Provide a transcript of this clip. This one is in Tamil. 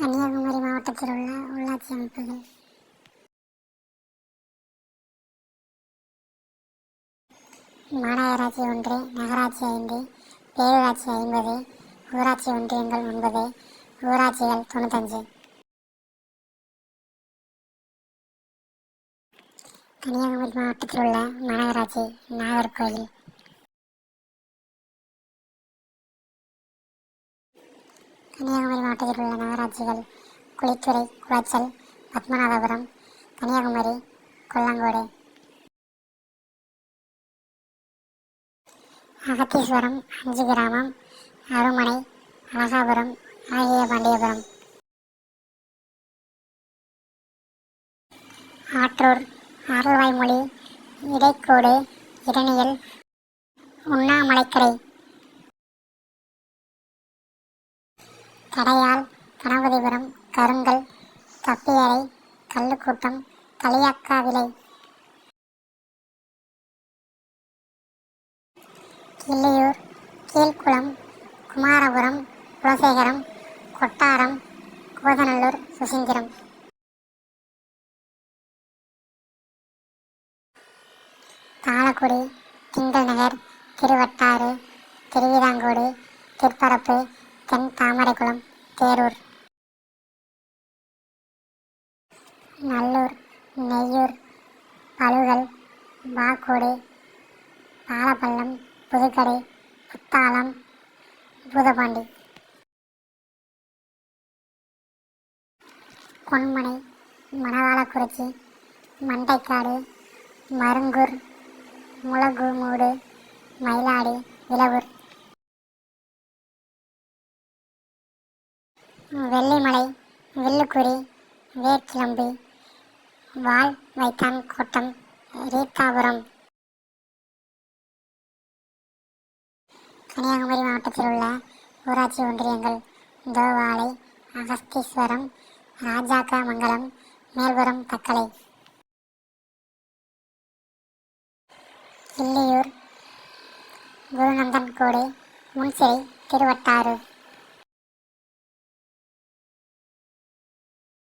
கன்னியாகுமரி மாவட்டத்தில் உள்ள உள்ளாட்சி அமைப்புகள். மாநகராட்சி ஒன்று நகராட்சி ஐந்து பேரூராட்சி ஐம்பது ஊராட்சி ஒன்றியங்கள் ஒன்பது ஊராட்சிகள் தொண்ணூத்தஞ்சு. கன்னியாகுமரி மாவட்டத்தில் உள்ள மாநகராட்சி நாகர்கோவில். கன்னியாகுமரி மாவட்டத்தில் உள்ள நகராட்சிகள் குளித்துறை குளச்சல் பத்மநாபபுரம் கன்னியாகுமரி கொல்லங்கோடு. அகத்தீஸ்வரம் அஞ்சு கிராமம் அருமனை அழகாபுரம் ஆகிய பாண்டியபுரம். ஆற்றூர் அருள்வாய்மொழி இடைக்கோடு இரணியல் உண்ணாமலைக்கரை. கடையால் கணபதிபுரம் கருங்கல் தப்பியறை கல்லுக்கூட்டம் களியாக்காவிலை கிள்ளியூர் கீழ்குளம் குமாரபுரம் குலசேகரம் கொட்டாரம் கோதநல்லூர் சுசீந்திரம். தாளக்குடி திங்கள் நகர் திருவட்டாறு திருவிதாங்கோடு திருப்பரப்பு தென் தாமரைக்குளம். தேரூர். நல்லூர் நெய்யூர் பழுகல் பாக்கோடு பாலப்பள்ளம் புதுக்கடை புத்தாளம் பூதபாண்டி. பொன்மனை மணவாளக்குறிச்சி மண்டைக்காடு மருங்கூர் முளகுமூடு மயிலாடி இலவூர் வெள்ளிமலை வில்லுக்குறி வேர்க்கிளம்பி வால் வைத்தான் கோட்டம் ரீத்தாபுரம். கன்னியாகுமரி மாவட்டத்தில் உள்ள ஊராட்சி ஒன்றியங்கள் தோவாலை அகஸ்தீஸ்வரம் ராஜாக்கமங்கலம் மேல்புரம் தக்கலை. கிள்ளியூர் குருநந்தன்கோடு முன்சிறை திருவட்டாறு.